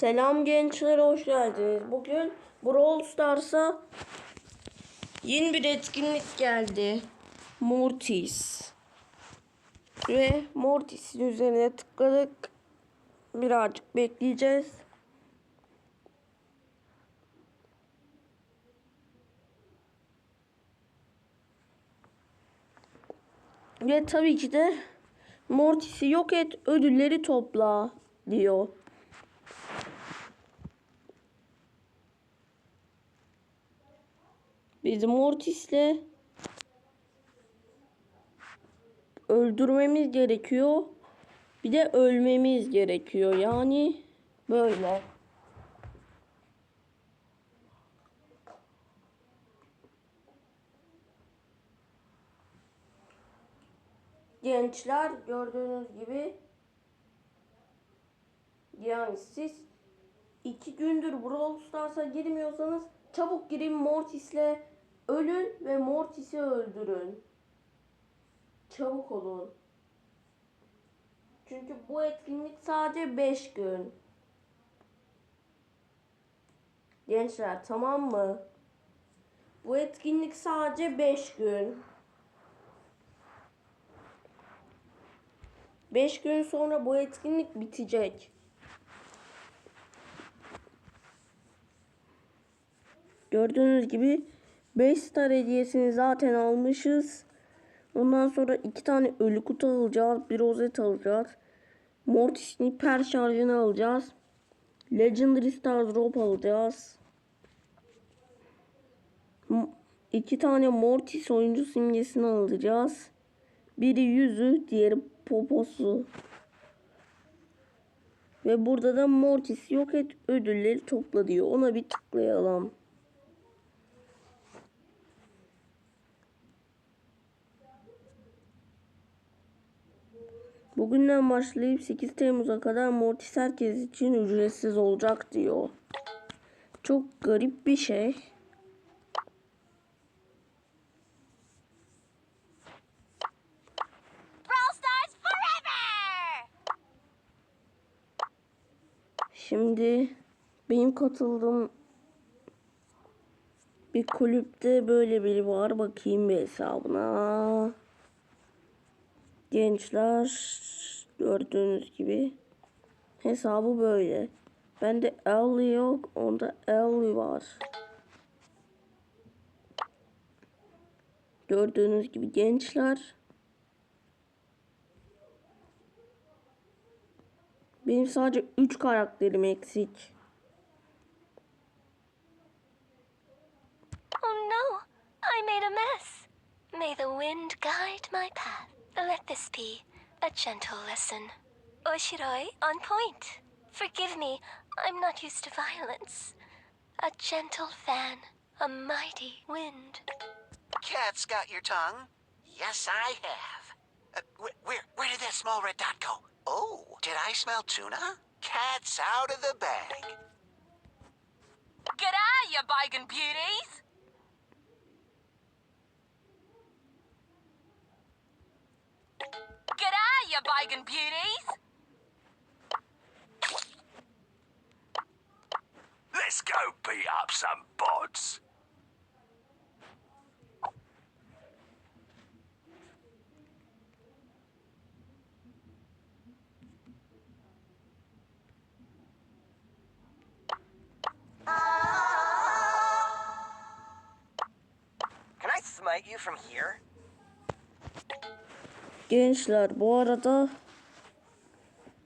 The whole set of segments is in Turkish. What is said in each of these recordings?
Selam gençler hoş geldiniz. Bugün Brawl Stars'a yeni bir etkinlik geldi. Mortis. Ve Mortis'in üzerine tıkladık. Birazcık bekleyeceğiz. Ve tabii ki de Mortis'i yok et ödülleri topla diyor. Biz Mortis'le öldürmemiz gerekiyor. Bir de ölmemiz gerekiyor. Yani böyle. Gençler gördüğünüz gibi yani siz iki gündür Brawl Stars'a girmiyorsanız çabuk girin Mortis'le ölün ve Mortis'i öldürün. Çabuk olun. Çünkü bu etkinlik sadece 5 gün. Gençler tamam mı? Bu etkinlik sadece 5 gün. 5 gün sonra bu etkinlik bitecek. Gördüğünüz gibi 5 star hediyesini zaten almışız. Ondan sonra 2 tane ölü kutu alacağız. Bir rozet alacağız. Mortis'in hiper şarjını alacağız. Legendary Star Drop alacağız. 2 tane Mortis oyuncu simgesini alacağız. Biri yüzü, diğeri poposu. Ve burada da Mortis yok et ödülleri topla diyor. Ona bir tıklayalım. Bugünden başlayıp 8 Temmuz'a kadar Mortis herkes için ücretsiz olacak diyor. Çok garip bir şey. Şimdi benim katıldığım bir kulüpte böyle biri var. Bakayım bir hesabına. Gençler gördüğünüz gibi hesabı böyle. Bende Ellie yok. Onda Ellie var. Gördüğünüz gibi gençler. Benim sadece 3 karakterim eksik. Oh no, I made a mess. May the wind guide my path. Let this be a gentle lesson. Oshiroi on point. Forgive me, I'm not used to violence. A gentle fan, a mighty wind. Cat's got your tongue? Yes, I have. Uh, wh- where, where did that small red dot go? Oh, did I smell tuna? Cat's out of the bag. G'day, you bacon beauties! G'day, you bacon beauties! Let's go beat up some bods. Ah. Can I smite you from here? Gençler bu arada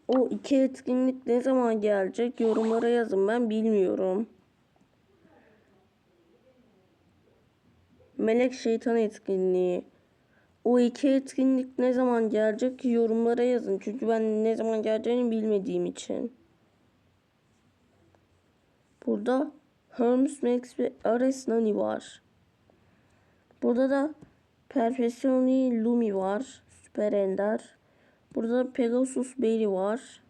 o iki etkinlik ne zaman gelecek yorumlara yazın ben bilmiyorum. Melek şeytan etkinliği. O iki etkinlik ne zaman gelecek yorumlara yazın. Çünkü ben ne zaman geleceğini bilmediğim için. Burada Hermes Max ve Ares Nani var. Burada da Perfectioni Lumi var. Süper Ender. Burada Pegasus Beri var.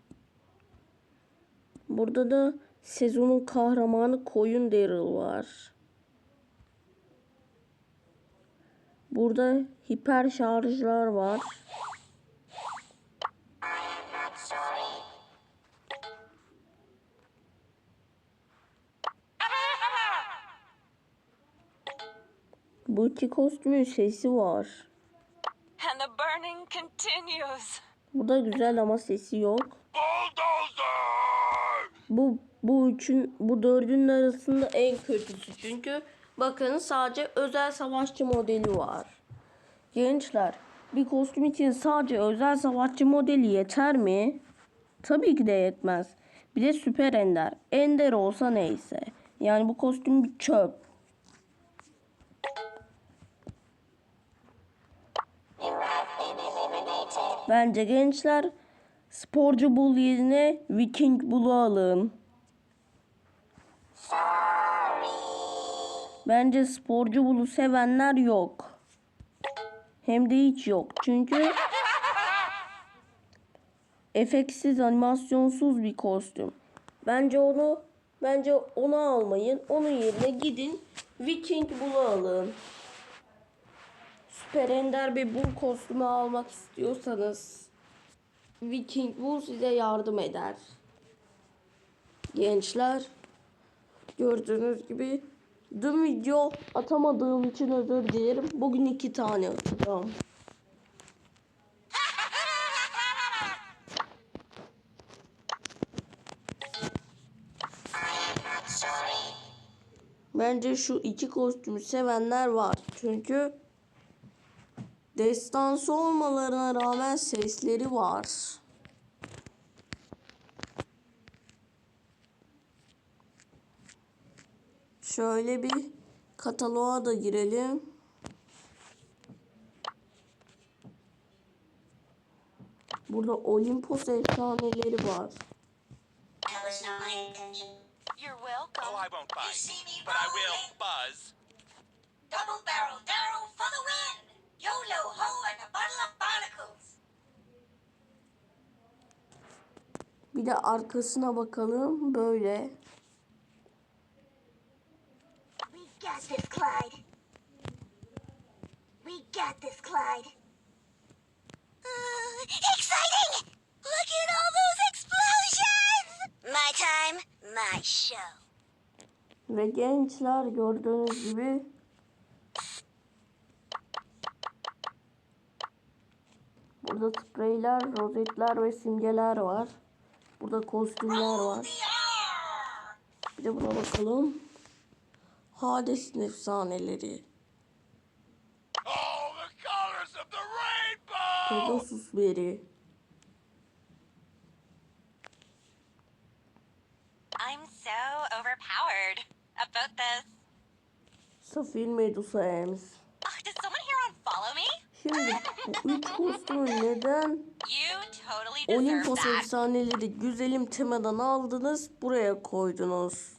Burada da sezonun kahramanı Koyun Daryl var. Burada hiper şarjlar var. Bu iki kostümün sesi var. Continues. Bu da güzel ama sesi yok. Bu bu üçün bu dördünün arasında en kötüsü çünkü bakın sadece özel savaşçı modeli var. Gençler bir kostüm için sadece özel savaşçı modeli yeter mi? Tabii ki de yetmez. Bir de süper ender. Ender olsa neyse. Yani bu kostüm bir çöp. Bence gençler sporcu bul yerine Viking bulu alın. Bence sporcu bulu sevenler yok. Hem de hiç yok. Çünkü efektsiz, animasyonsuz bir kostüm. Bence onu bence onu almayın. Onun yerine gidin Viking bulu alın. Süper Ender bir bul kostümü almak istiyorsanız Viking Bull size yardım eder. Gençler gördüğünüz gibi dün video atamadığım için özür dilerim. Bugün iki tane atacağım. Bence şu iki kostümü sevenler var. Çünkü destansı olmalarına rağmen sesleri var. Şöyle bir kataloğa da girelim. Burada Olimpos efsaneleri var. You're welcome. Oh, I won't You bite, see me but I will buzz. Double barrel Darrow Bir de arkasına bakalım. Böyle. We got this, Clyde. We got this, Clyde. Uh, exciting! Look at all those explosions! My time, my show. Ve gençler gördüğünüz gibi Burada spreyler, rozetler ve simgeler var. Burada kostümler var. Bir de buna bakalım. Hades'in efsaneleri. Pegasus Beri. I'm so overpowered. About this. Safir Medusa Ems. Oh, does someone here unfollow me? Şimdi bu? Üç kostümü neden? Olimpos efsaneleri güzelim temadan aldınız buraya koydunuz.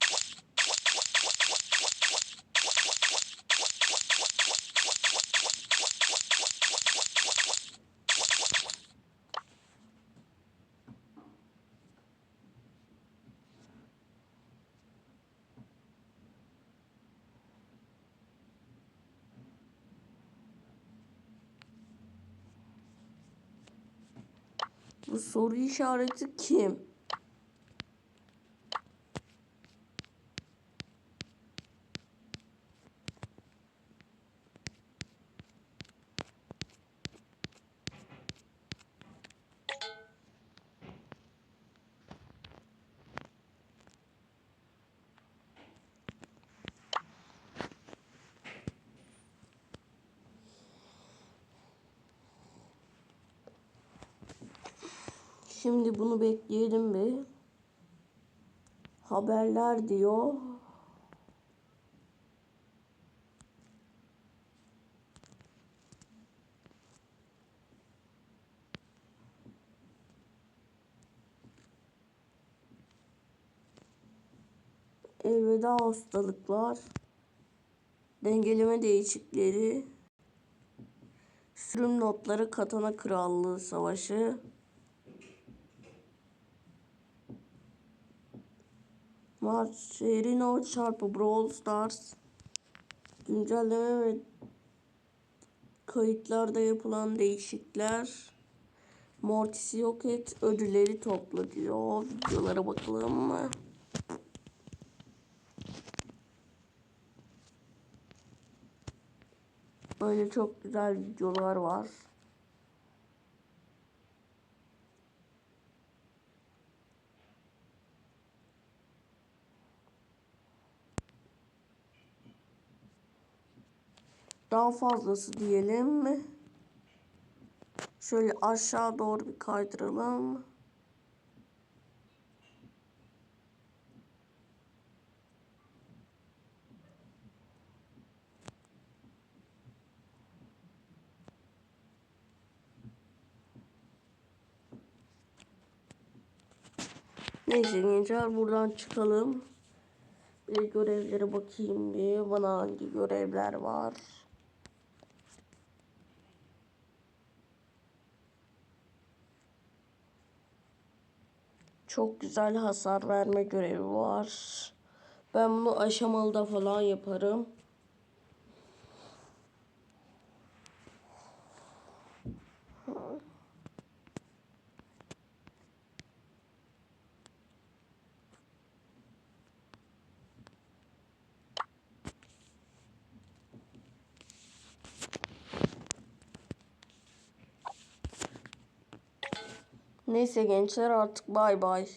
Bu soru işareti kim? Şimdi bunu bekleyelim bir. Haberler diyor. Elveda hastalıklar. Dengeleme değişikleri. Sürüm notları Katana Krallığı Savaşı. Marcelino çarpı Brawl Stars güncelleme ve kayıtlarda yapılan değişiklikler Mortis'i yok et ödülleri topla diyor videolara bakalım mı? Böyle çok güzel videolar var. Daha fazlası diyelim? Şöyle aşağı doğru bir kaydıralım. Neyse gençler buradan çıkalım. Bir görevlere bakayım bir. Bana hangi görevler var. Çok güzel hasar verme görevi var. Ben bunu aşamalıda falan yaparım. Neyse gençler artık bay bay.